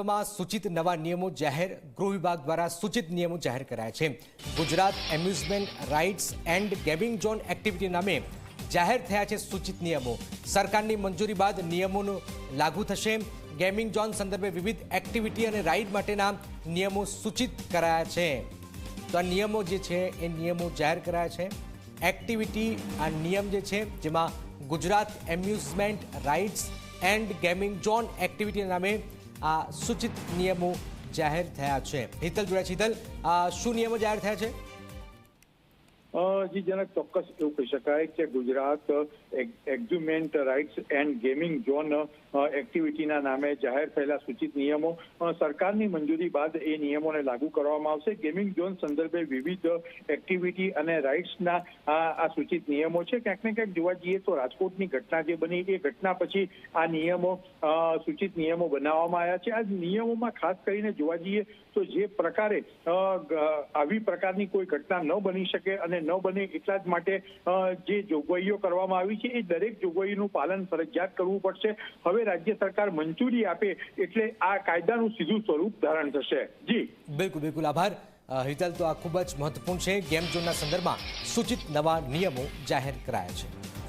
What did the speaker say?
સંદર્ભમાં સૂચિત નવા નિયમો જાહેર ગૃહ વિભાગ દ્વારા સૂચિત નિયમો જાહેર કરાયા છે. Gujarat amusement rights and gaming zone activity નામે જાહેર થયા છે સૂચિત નિયમો. સરકારની મંજૂરી બાદ નિયમોનું લાગુ થશે. ગેમિંગ ઝોન સંદર્ભે વિવિધ એક્ટિવિટી અને રાઇડ માટેના નિયમો સૂચિત કરાયા છે. તો આ નિયમો જે છે એ નિયમો જાહેર કરાયા છે. એક્ટિવિટી આ નિયમ જે છે જેમાં Gujarat amusement rights and gaming zone activity નામે આ સૂચિત નિયમો જાહેર થયા છે. હિતલ જોડાય છે. હિતલ શું નિયમો જાહેર થયા છે? અ, જી જનક ચોક્કસ એવું કહી શકાય કે Gujarat amusement rights and gaming zone એક્ટિવિટીના નામે જાહેર થયેલા સૂચિત નિયમો સરકારની મંજૂરી બાદ એ નિયમોને લાગુ કરવામાં આવશે. ગેમિંગ ઝોન સંદર્ભે વિવિધ એક્ટિવિટી અને રાઇટ્સના આ સૂચિત નિયમો છે. ક્યાંક ને ક્યાંક જોવા જઈએ તો રાજકોટની ઘટના જે બની એ ઘટના પછી આ નિયમો સૂચિત નિયમો બનાવવામાં આવ્યા છે. આ નિયમોમાં ખાસ કરીને જોવા જઈએ તો જે પ્રકારે આવી પ્રકારની કોઈ ઘટના ન બની શકે અને ન બને એટલા જ માટે જે જોગવાઈઓ કરવામાં આવી છે, એ દરેક જોગવાઈનું પાલન ફરજિયાત કરવું પડશે. હવે રાજ્ય સરકાર મંજૂરી આપે એટલે આ કાયદાનું સીધું સ્વરૂપ ધારણ થશે. જી. બિલકુલ બિલકુલ. આભાર. હિતલ, તો આ ખૂબ જ મહત્વપૂર્ણ છે. ગેમ ઝોનના સંદર્ભમાં સૂચિત નવા નિયમો જાહેર કરાયા છે.